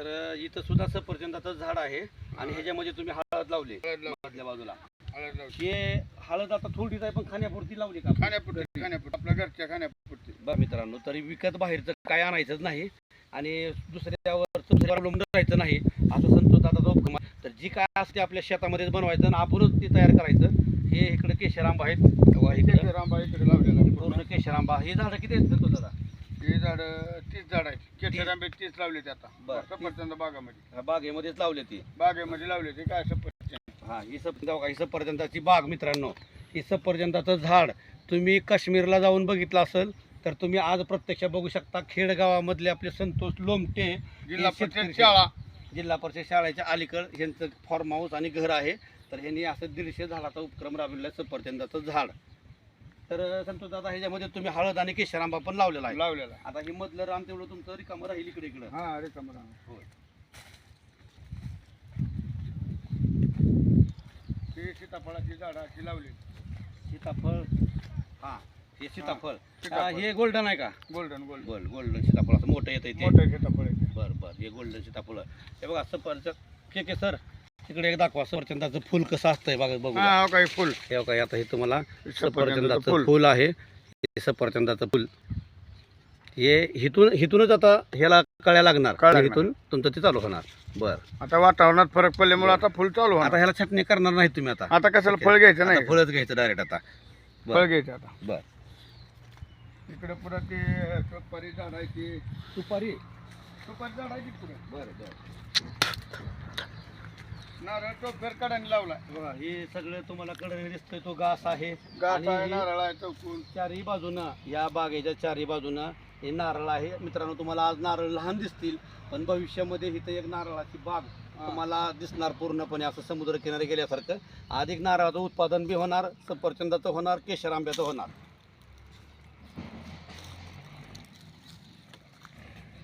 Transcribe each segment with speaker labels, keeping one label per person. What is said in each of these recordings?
Speaker 1: तर इथं सुद्धा सफरचंदाचं झाड आहे आणि ह्याच्यामध्ये तुम्ही हळद लावली. मधल्या बाजूला.
Speaker 2: हळद लावली.
Speaker 1: हे हळद आता थोडीच आहे पण खाण्यापुरती लावली का
Speaker 2: खाण्यापुरती खाण्यापुरती. आपल्या घरच्या खाण्यापुरती.
Speaker 1: बरं मित्रांनो तरी विकत बाहेरचं काय आणायचंच नाही आणि दुसऱ्यावर दुसऱ्यावर अवलंबून राहायचं नाही. असं संतोष दादाचा उपक्रम. तर जी काय असते आपल्या शेतामध्येच बनवायचं आणि आपणच ते तयार करायचं हे इकडे केशर आंबा आहेत. तेव्हा इकडे
Speaker 2: लावलेला
Speaker 1: पूर्ण
Speaker 2: पूर्ण.
Speaker 1: केशर आंबा. हे झाडं किती आहेत संतोष दादा?
Speaker 2: हे झाड तीस झाड आहेत. केशर आंबे तीस लावले ते आता.
Speaker 1: बरं.
Speaker 2: सफरचंद बागामध्ये.
Speaker 1: ह्या बागेमध्येच लावले ती.
Speaker 2: बागेमध्ये लावले ते काय सफरचंद
Speaker 1: हा ही सप जाऊ का ही सफरचंदाची बाग मित्रांनो. ही सफरचंदाचं झाड तुम्ही काश्मीरला जाऊन बघितलं असेल तर तुम्ही आज प्रत्यक्ष बघू शकता खेडगावामधले आपले संतोष लोमटे
Speaker 2: जिल्हा
Speaker 1: शेतकरी
Speaker 2: परिषद शाळा.
Speaker 1: जिल्हा परिषद शाळेच्या अलीकड यांचं फार्म हाऊस आणि घर आहे. तर ह्यांनी असं दीडशे झाडाचा उपक्रम राबविला आहे सफरचंदाचं झाड. तर संतोष दादा ह्याच्यामध्ये तुम्ही हळद आणि केशर आंबा पण लावलेला आहे.
Speaker 2: लावलेला
Speaker 1: आता हे मधलं रान तेवढं तुमचं रिकामं राहील इकडे इकडं.
Speaker 2: हा अरे कमरा
Speaker 1: होय.
Speaker 2: हे सीताफळाची झाडाची लावली.
Speaker 1: सीताफळ? हा हे सीताफळ.
Speaker 2: सीताफळ.
Speaker 1: हा, गोल्डन आहे का?
Speaker 2: Golden golden.
Speaker 1: गोल्ड गोल्डन सीताफळ असं मोठं येतं ते.
Speaker 2: मोठं सीताफळ आहे.
Speaker 1: बरं बरं हे गोल्डन सीताफळ. हे बघा सफरचंद ठीक आहे सर तिकडे एक दाखवा सफरचंदाचं फुल कसं असतंय बघा बघू
Speaker 2: हा हो काही फुल.
Speaker 1: हे बघा आता हे तुम्हाला
Speaker 2: सफरचंदाचं
Speaker 1: सफरचंदाचं
Speaker 2: फुल.
Speaker 1: आहे. हे सफरचंदाचं फुल. हे हिथून हिथूनच आता ह्याला कळ्या लागणार.
Speaker 2: कळ्या लागणार.
Speaker 1: हिथून तुमचं ते चालू होणार. बर.
Speaker 2: आता वातावरणात फरक पडल्यामुळे आता फुल चालू
Speaker 1: आता
Speaker 2: होणार
Speaker 1: ह्याला छटणी करणार नाही तुम्ही आता.
Speaker 2: आता कशाला फळ घ्यायचं
Speaker 1: आता
Speaker 2: नाही?
Speaker 1: फळच घ्यायचं डायरेक्ट आता.
Speaker 2: फळ घ्यायचं आता.
Speaker 1: बर.
Speaker 2: इकडे पुढे ते सुपारी झाड आहे ते
Speaker 1: सुपारी?
Speaker 2: सुपारी झाड आहे पुढे.
Speaker 1: बरं बरं.
Speaker 2: नारळ तो फेरकाड्याने लावलाय.
Speaker 1: बघा हे सगळं तुम्हाला कडे दिसतोय तो घास आहे.
Speaker 2: गाठ
Speaker 1: आणि
Speaker 2: आहे
Speaker 1: हे
Speaker 2: नारळ आहे चौकून.
Speaker 1: चारही बाजूनं या बागेच्या चारही बाजूनं हे नारळ आहे. मित्रांनो तुम्हाला आज नारळ लहान दिसतील पण भविष्यामध्ये इथं एक नारळाची बाग तुम्हाला दिसणार पूर्णपणे असं समुद्रकिनारी गेल्यासारखं. अधिक नारळाचं उत्पादन बी होणार सफरचंदाचं होणार केशर आंब्याचं होणार.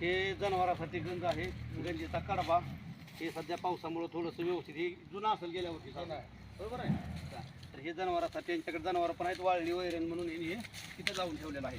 Speaker 1: हे जनावरांसाठी गंज आहे गंजीचा कडबा. हे सध्या पावसामुळे थोडंसं व्यवस्थित हे जुनं असेल गेल्या वर्षी बरोबर आहे? हा. तर हे जनावरांसाठी त्यांच्याकडे जनावर पण आहेत वाळली वैरण म्हणून हे तिथं लावून ठेवलेलं आहे.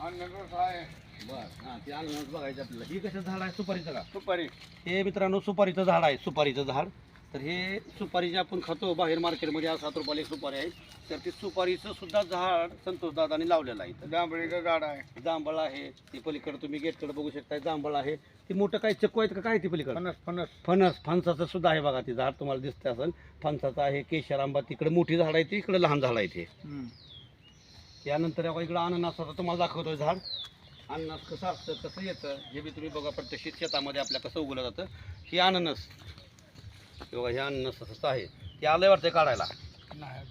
Speaker 1: हां ते बघायचं आपल्याला. ही कसं झाड आहे? सुपारीचं का?
Speaker 2: सुपारी.
Speaker 1: हे मित्रांनो सुपारीचं झाड आहे. सुपारीचं झाड. तर हे सुपारी जे आपण खातो बाहेर मार्केटमध्ये आज सात रुपयाला एक सुपारी आहे. तर ते सुपारीचं सुद्धा झाड संतोष दादाने लावलेलं आहे
Speaker 2: जांभळीचं झाड आहे.
Speaker 1: जांभळ आहे. ते पलीकडे तुम्ही गेटकडे बघू शकता जांभळ आहे. ते मोठं काय चक्कू आहेत का? काय ते पलीकडे?
Speaker 2: फणस फणस.
Speaker 1: फणस फणसाचं सुद्धा आहे बघा ते झाड तुम्हाला दिसतं असेल फणसाचं आहे केशर आंबा तिकडे मोठी झाड आहे ती इकडे लहान झाड आहे ते. बघा इकडं अननसाचं तुम्हाला दाखवतोय झाड. अननस कसं असतं कसं येतं हे बी तुम्ही बघा प्रत्यक्ष शेतामध्ये आपल्या कसं उगवलं जातं. हे अननस. हे बघा हे अननस असं आहे. ते आलंय वाटतं काढायला.
Speaker 2: नाही.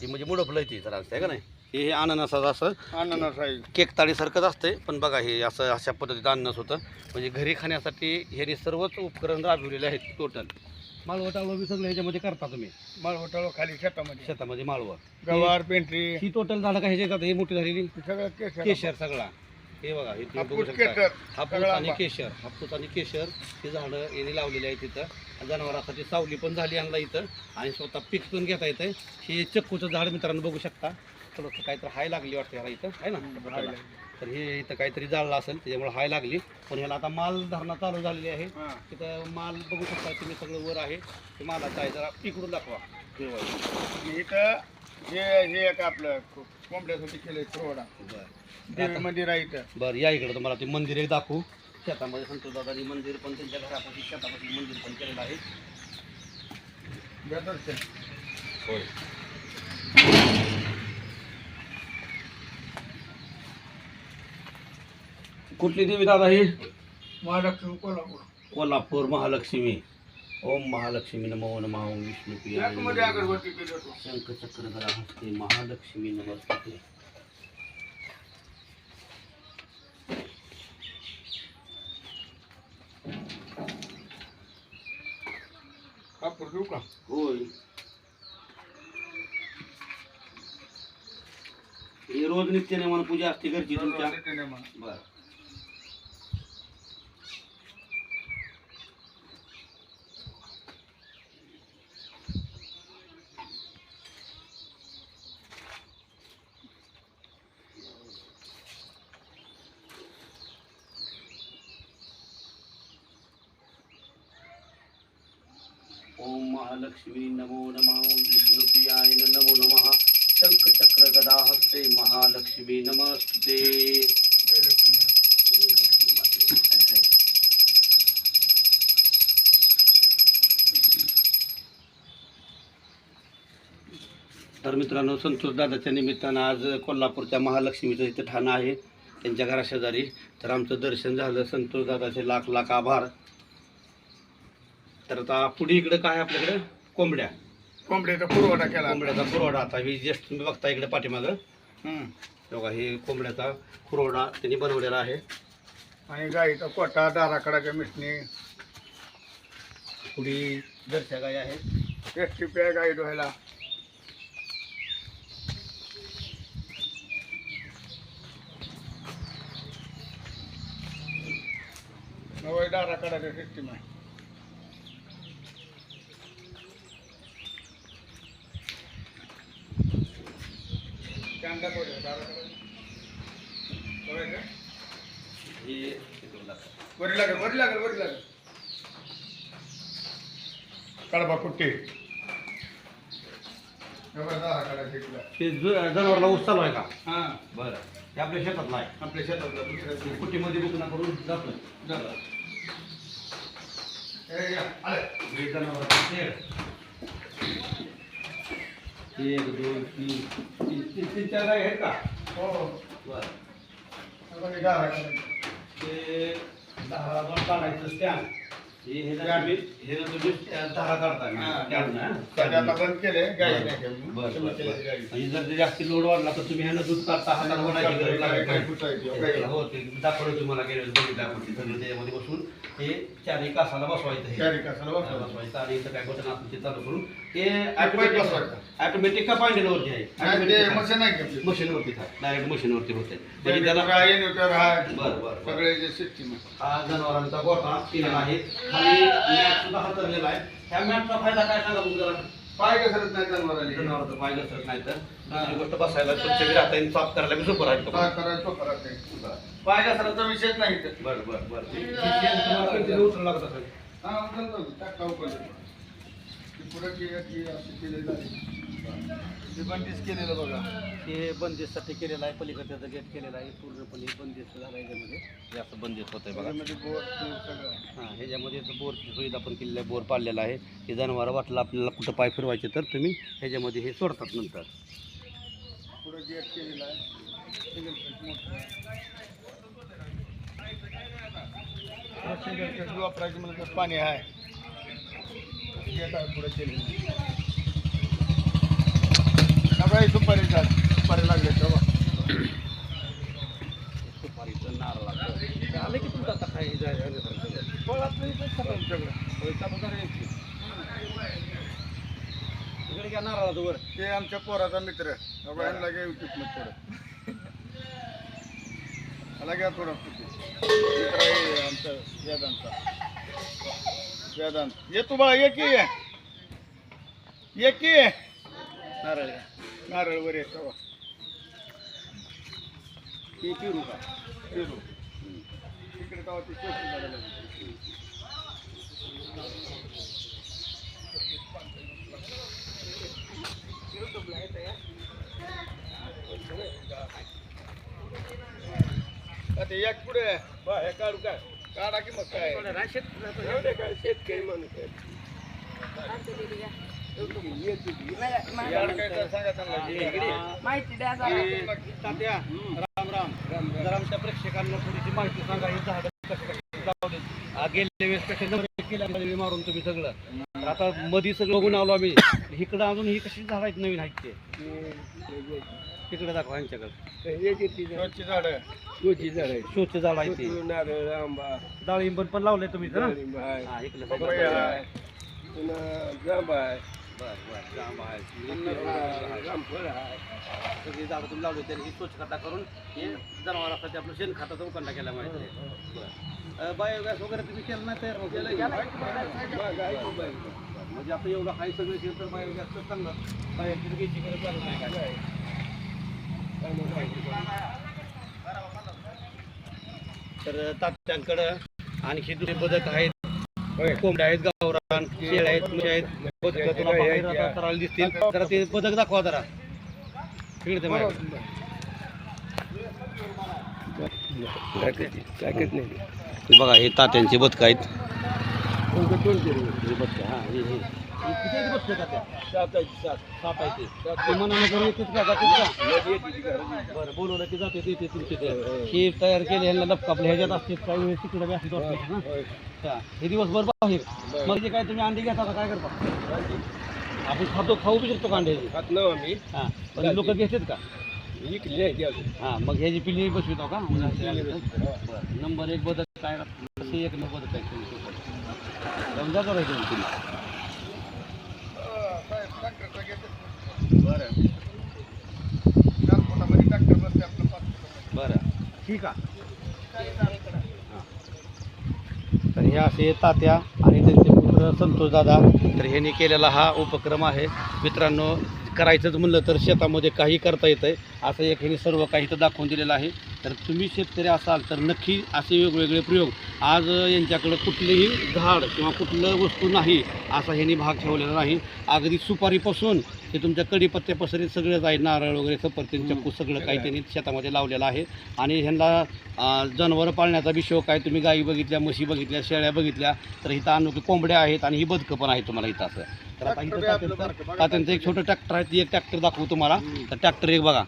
Speaker 1: ते म्हणजे मुडपलं ते जरा आहे का नाही? हे हे अननसाचं असं.
Speaker 2: अननस आहे.
Speaker 1: केक ताळीसारखंच असते पण बघा हे असं अशा पद्धतीचं अननस होतं. म्हणजे घरी खाण्यासाठी ह्याने सर्वच उपकरण राबविलेले आहेत टोटल माळवं टाळवं बी सगळं ह्याच्यामध्ये करता तुम्ही.
Speaker 2: माळवटाळ खाली शेतामध्ये.
Speaker 1: शेतामध्ये माळवं.
Speaker 2: गवार पेंट्री
Speaker 1: ही टोटल झाडं का ह्याच्यात हे मोठी झालेली?
Speaker 2: सगळं केशर
Speaker 1: सगळा. हे बघा हे तुम्ही बघू शकता. हापूस आणि. केशर. हापूस आणि केशर ही झाडं यांनी लावलेली आहेत तिथं जनावरांसाठी सावली पण झाली आणला इथं. आणि स्वतः पीक पण घेता येतं हे चक्कूचं झाड मित्रांनो बघू शकता. थोडंसं काहीतरी हाय लागली वाटतं ह्याला इथं. आहे ना? तर हे इथं काहीतरी जाळलं असेल त्याच्यामुळे हाय लागली. पण ह्याला आता माल धरणा चालू झालेली आहे. तिथं माल बघू शकता तुम्ही सगळं वर आहे. ते मालाचं आहे जरा इकडून दाखवा.
Speaker 2: इथं हे हे एक आपलं कोंबड्यासाठी केलंय
Speaker 1: बरं.
Speaker 2: मंदिर आहे इथं.
Speaker 1: बरं या इकडे तुम्हाला ते मंदिर एक दाखवू. शेतामध्ये संतोष दादानी मंदिर पण त्यांच्या घरापाशी शेतापाशी मंदिर पण केलेलं आहे.
Speaker 2: दर्शन.
Speaker 1: होय. कुठली देवी दादा ही?
Speaker 2: महालक्ष्मी कोल्हापूर.
Speaker 1: कोल्हापूर महालक्ष्मी. ओम महालक्ष्मी नमो नमः ओम विष्णू
Speaker 2: मध्ये अगरबत्ती केली होतो
Speaker 1: शंख चक्रधरा हस्ते महालक्ष्मी नमस्ते।
Speaker 2: कापूर देऊ का?
Speaker 1: होय ही रोज नित्य नेमान पूजा असते घरची तुमच्या
Speaker 2: देते
Speaker 1: ओम महालक्ष्मी नमो नमः विष्णुप्रियाय नमो नमः। शङ्खचक्रगदाहस्ते महालक्ष्मी नमस्ते। तर मित्रांनो संतोष दादाच्या निमित्तानं आज कोल्हापूरच्या महालक्ष्मीचं इथं ठाणं आहे त्यांच्या घराशेजारी. तर आमचं दर्शन झालं संतोष दादाचे लाख लाख आभार. तर आता पुढे इकडे काय आहे आपल्याकडे? कोंबड्या.
Speaker 2: कोंबड्याचा पुरवठा केला.
Speaker 1: कोंबड्याचा पुरवठा आता ही जस्ट तुम्ही बघता इकडे पाठीमागं.
Speaker 2: हम्म.
Speaker 1: बघा हे कोंबड्याचा पुरवठा त्यांनी बनवलेला आहे.
Speaker 2: आणि गाईचा कोटा दाराकडाच्या मिठणी
Speaker 1: पुढे जरच्या गाय आहेत.
Speaker 2: एस टी पी गाई डोहायला नवय दाराकडाच्या सिस्टीम आहे कांदा पोहे, दाराकडे. बघायचं?
Speaker 1: हे इकडं दाखवा.
Speaker 2: वरी लागेल वरी लागेल वरी लागेल. कडबा कुट्टी.
Speaker 1: ते ज- जनावरला ऊस चालू आहे का?
Speaker 2: हा.
Speaker 1: बरं. ते आपल्या शेतातला आहे
Speaker 2: आपल्या शेतातला दुसऱ्या
Speaker 1: कुटीमध्ये बुकना करून जातो
Speaker 2: झालं ए, या, आले.
Speaker 1: हे जनावराचं शेड. एक दोन तीन तीन तीन तीन चार गाय आहेत का
Speaker 2: हो हो.
Speaker 1: बरं
Speaker 2: आता दाराकडे.
Speaker 1: ते दहा दोन काढायचं स्टँड हे हे जर तुम्ही हे जर तुम्ही दहा काढता
Speaker 2: हा.
Speaker 1: ना
Speaker 2: सध्या आता बंद केले गाई नाही ठेवली.
Speaker 1: बरं,
Speaker 2: कमी
Speaker 1: बरं,
Speaker 2: केली
Speaker 1: बरं.
Speaker 2: गाई.
Speaker 1: म्हणजे जर ते जास्ती लोड वाढला तर तुम्ही ह्यानं दूध काढता गरज लागत नाही.
Speaker 2: फुटायची, गाई.
Speaker 1: हो ते दाखवलं तुम्हाला गेलं बघितलं आपण ते सगळं त्याच्यामध्ये बसून हे चारही कासाला बसवायचं हे
Speaker 2: कसाला.
Speaker 1: बसवायचं आणि इथं काय बटन आपण ते चालू करून हे
Speaker 2: बसवायचं.
Speaker 1: ऑटोमॅटिक का पांडेलवरती आहे?
Speaker 2: ते मशीन आहे?
Speaker 1: मशीनवरती डायरेक्ट मशीनवरती होते. म्हणजे त्याला. बरं बरं
Speaker 2: सगळे जे सिस्टीम आहे.
Speaker 1: हा जनावरांचा गोठा केलेला आहे. खाली मॅट सुद्धा हातरलेला आहे. ह्या मॅटचा फायदा काय सांगा तुम्ही जरा?
Speaker 2: पाय घसरत नाही जनावराला
Speaker 1: जनावरचं पाय घसरत नाही तर. दुसरी गोष्ट बसायला स्वच्छ राहता येईल साफ करायला सोपं राहतं
Speaker 2: पाय घसराचा विषयच नाही इथं.
Speaker 1: बरं बरं बरं. ते- ते उचलावं लागत असेल
Speaker 2: हा. टाका. ते पुढं ही केलेली आहे. बंदिस्त केलेलं बघा.
Speaker 1: ते बंदिस्तसाठी केलेलं आहे पलीकडचं गेट केलेलं आहे पूर्णपणे बंदिस्त झालं याच्यामध्ये. हे असं बंदिस्त होतंय बघा.
Speaker 2: त्याच्यामध्ये बोर तूर सगळं.
Speaker 1: हां ह्याच्यामध्ये असं बोरची सुविधा पण केलेली आहे बोर पाडलेला आहे. हे जनावरं वाटलं आपल्याला कुठं पाय फिरवायचे तर तुम्ही ह्याच्यामध्ये हे सोडतात नंतर.
Speaker 2: पुढं गेट केलेलं आहे. सिंगल फेस मोठं आहे. पुढं सिंगल फेस वापरायचं म्हणलं तर पाणी आहे आहे. पुढे केली सगळी सुपारी झाड सुपारी लागले तेव्हा
Speaker 1: सुपारीचं नारळ आले की तुमचं आता काही जायचं
Speaker 2: फळात नाही
Speaker 1: इकडे घ्या नारळाचं वर
Speaker 2: ते आमच्या पोराचा मित्र बाबा यांना घ्या युट्यूब थोडं मला घ्या थोडं मित्र आहे आमचा वेदांतचा वेदांत ये तू बाळा ये की ये ये की नारळ घ्या. नारळ वर येतो.
Speaker 1: ते पिरू का
Speaker 2: पेरू. तिकडे तेव्हा ते चौकी झालेलं आहे. आता एक पुढे बा हे काढू काय काढा की मग काय? एवढे काय शेतकरी माणूस आहे.
Speaker 3: माहिती द्या
Speaker 1: राम राम. जर आमच्या प्रेक्षकांना थोडीशी माहिती सांगा. ही झाडं वेळेस कसे केल्या मारून तुम्ही सगळं. आता मधी सगळं बघून आलो आम्ही. इकडं अजून ही कशी झाड आहेत नवीन आहेत ते? तिकडे दाखवा यांच्याकडे
Speaker 2: रोजची झाडं
Speaker 1: शोचे झाड आहेत. ते.
Speaker 2: नारळ आंबा.
Speaker 1: डाळिंब पण लावले तुम्ही तर
Speaker 2: डाळिंब आहे.
Speaker 1: हा इकडे
Speaker 2: पपया आहे. पुन्हा आहे.
Speaker 1: बरं बरं. जांब आहे.
Speaker 2: रामफळ आहे.
Speaker 1: सगळी झाडं तुम्ही लावली तरी ही स्वच्छता करून हे जनावरांसाठी आपलं उकंडा केला माहिती आहे. बरं. बायोगॅस वगैरे तुम्ही केलं नाही तयार केलं
Speaker 2: मग आहे खूप आहे.
Speaker 1: म्हणजे आता एवढं हाय सगळं केलं तर बायोगॅस तर चांगलं. बायोगॅस घ्यायची गरज लागत नाही काय तर तात्यांकडं आणखी दुसरे बदक आहेत. कोंबड्या आहेत गावरान शेळ्या आहेत म्हशी आहेत. बदकं तुला बाहेर आता करायला दिसतील. जरा ते बदक दाखवा जरा. तिकडे ते माझ्याकडे. बघा हे तात्यांची बदक आहेत. हे बदकं, हा, हे, हे. हे किती आहेत बदकं तात्या? सात आहेत ते. ते मनानं का? बरं बोलवलं की जाते ते तुमचे ते हे तयार केले ह्यांना लपका आपल्या ह्याच्यात असते काही वेळेस तिकडे बी असते ना अच्छा. हे दिवसभर मग जे काय तुम्ही अंडे घेता काय करता आपण खातो खाऊ बी शकतो का अंडे हाँ पण लोक घेतात का हाँ मग ह्याची पिल्ली बसवितो का बरं. नंबर एक बदल काय असे एक नंबर बरं. ठीक आहे. तर हे असे तात्या आणि त्यांचे पुत्र संतोष दादा तर ह्यांनी केलेला हा उपक्रम आहे. मित्रांनो करायचंच म्हणलं तर शेतामध्ये काही करता येतं आहे असं एक ह्यांनी सर्व काही तर दाखवून दिलेलं आहे. तर तुम्ही शेतकरी असाल तर नक्की असे वेगवेगळे प्रयोग. आज यांच्याकडं कुठलेही झाड किंवा कुठलं वस्तू नाही असा ह्यांनी भाग ठेवलेला नाही. अगदी सुपारीपासून ते तुमच्या कडीपत्त्यापासून सगळंच आहे नारळ वगैरे सफरचंद चक्कू सगळं काही त्यांनी शेतामध्ये लावलेलं आहे. आणि ह्यांना जनावरं पाळण्याचा बी शौक आहे. तुम्ही गायी बघितल्या म्हशी बघितल्या शेळ्या बघितल्या तर इथं अनोखी कोंबड्या आहेत आणि ही बदकं पण आहेत तुम्हाला इथं असं. तर आता इथं तात्यांचं एक छोटं ट्रॅक्टर आहे ती एक ट्रॅक्टर दाखवू तुम्हाला. तर ट्रॅक्टर एक बघा.